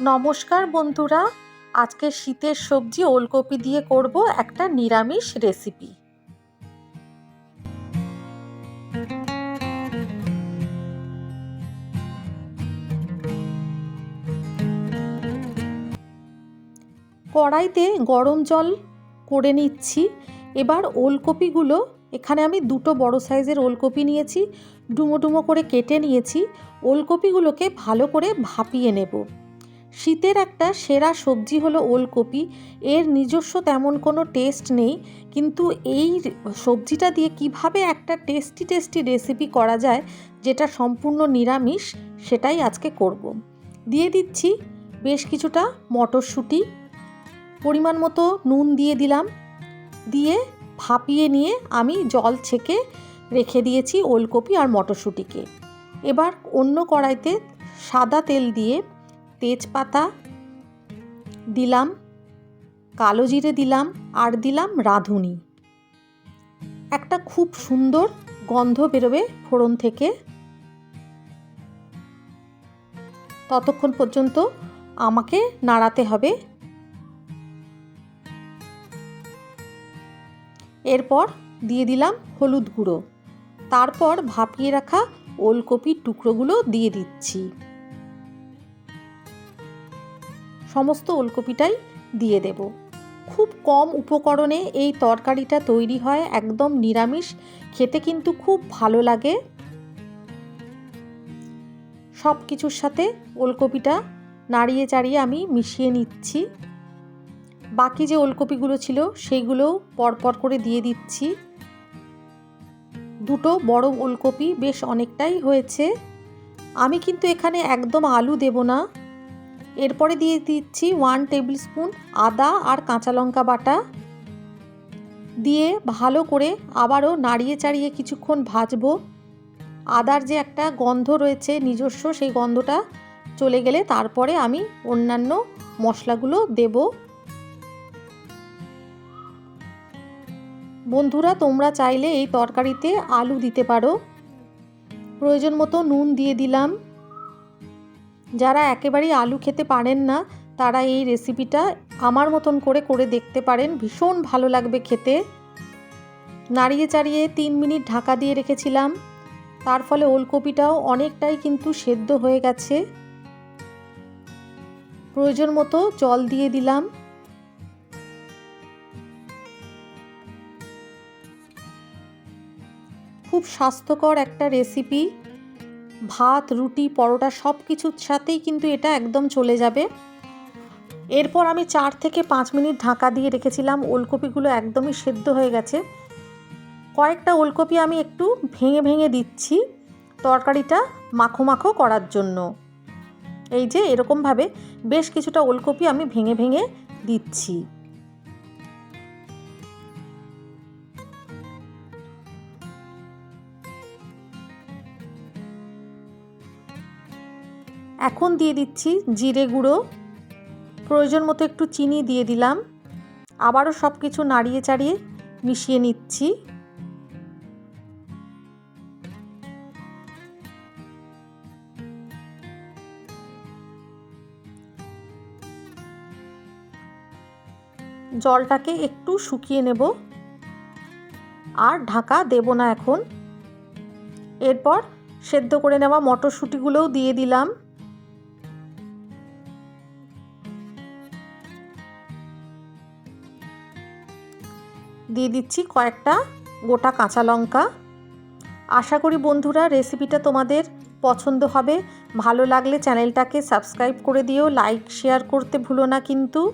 নমস্কার বন্ধুরা, আজকে শীতের সবজি ওলকপি দিয়ে করব একটা নিরামিষ রেসিপি। কড়াইতে গরম জল করে নিচ্ছি। এবার ওলকপিগুলো, এখানে আমি দুটো বড় সাইজের ওলকপি নিয়েছি, ডুমো ডুমো করে কেটে নিয়েছি। ওলকপিগুলোকে ভালো করে ভাপিয়ে নেব। শীতের একটা সেরা সবজি হলো ওলকপি। এর নিজস্ব তেমন কোনো টেস্ট নেই, কিন্তু এই সবজিটা দিয়ে কীভাবে একটা টেস্টি টেস্টি রেসিপি করা যায়, যেটা সম্পূর্ণ নিরামিষ, সেটাই আজকে করব। দিয়ে দিচ্ছি বেশ কিছুটা মটরশুঁটি, পরিমাণ মতো নুন দিয়ে দিলাম। দিয়ে ভাপিয়ে নিয়ে আমি জল ছেঁকে রেখে দিয়েছি ওলকপি আর মটরশুঁটিকে। এবার অন্য কড়াইতে সাদা তেল দিয়ে তেজপাতা দিলাম, কালো জিরে দিলাম আর দিলাম রাঁধুনি। একটা খুব সুন্দর গন্ধ বেরোবে ফোড়ন থেকে। ততক্ষণ পর্যন্ত আমাকে নাড়াতে হবে। এরপর দিয়ে দিলাম হলুদ গুঁড়ো। তারপর ভাপিয়ে রাখা ওলকপির টুকরোগুলো দিয়ে দিচ্ছি। সমস্ত ওলকপিটাই দিয়ে দেব। খুব কম উপকরণে এই তরকারিটা তৈরি হয়, একদম নিরামিষ। খেতে কিন্তু খুব ভালো লাগে। সব কিছুর সাথে ওলকপিটা নাড়িয়ে চাড়িয়ে আমি মিশিয়ে নিচ্ছি। বাকি যে ওলকপিগুলো ছিল, সেইগুলোও পরপর করে দিয়ে দিচ্ছি। দুটো বড় ওলকপি বেশ অনেকটাই হয়েছে। আমি কিন্তু এখানে একদম আলু দেব না। এরপরে দিয়ে দিচ্ছি ওয়ান টেবিল স্পুন আদা আর কাঁচা লঙ্কা বাটা। দিয়ে ভালো করে আবারও নাড়িয়ে চাড়িয়ে কিছুক্ষণ ভাজবো। আদার যে একটা গন্ধ রয়েছে নিজস্ব, সেই গন্ধটা চলে গেলে তারপরে আমি অন্যান্য মশলাগুলো দেব। বন্ধুরা, তোমরা চাইলে এই তরকারিতে আলু দিতে পারো। প্রয়োজন মতো নুন দিয়ে দিলাম। যারা একেবারেই আলু খেতে পারেন না, তারা এই রেসিপিটা আমার মতন করে করে দেখতে পারেন। ভীষণ ভালো লাগবে খেতে। নাড়িয়ে চাড়িয়ে তিন মিনিট ঢাকা দিয়ে রেখেছিলাম। তার ফলে ওলকপিটাও অনেকটাই কিন্তু সেদ্ধ হয়ে গেছে। প্রয়োজন মতো জল দিয়ে দিলাম। খুব স্বাস্থ্যকর একটা রেসিপি ভাত, রুটি, পরোটা সব কিছুর সাথেই কিন্তু এটা একদম চলে যাবে। এরপর আমি চার থেকে পাঁচ মিনিট ঢাকা দিয়ে রেখেছিলাম। ওলকপিগুলো একদমই সেদ্ধ হয়ে গেছে। কয়েকটা ওলকপি আমি একটু ভেঙে ভেঙে দিচ্ছি তরকারিটা মাখো মাখো করার জন্য। এই যে এরকমভাবে বেশ কিছুটা ওলকপি আমি ভেঙে ভেঙে দিচ্ছি। এখন দিয়ে দিচ্ছি জিরে গুঁড়ো। প্রয়োজন মতো একটু চিনি দিয়ে দিলাম। আবারও সব কিছু নাড়িয়ে চাড়িয়ে মিশিয়ে নিচ্ছি। জলটাকে একটু শুকিয়ে নেব। আর ঢাকা দেব না এখন। এরপর সেদ্ধ করে নেওয়া মটরশুঁটিগুলোও দিয়ে দিলাম। দিয়ে দিচ্ছি কয়েকটা গোটা কাঁচা লঙ্কা। আশা করি বন্ধুরা রেসিপিটা তোমাদের পছন্দ হবে। ভালো লাগলে চ্যানেলটাকে সাবস্ক্রাইব করে দিও লাইক শেয়ার করতে ভুলো না কিন্তু।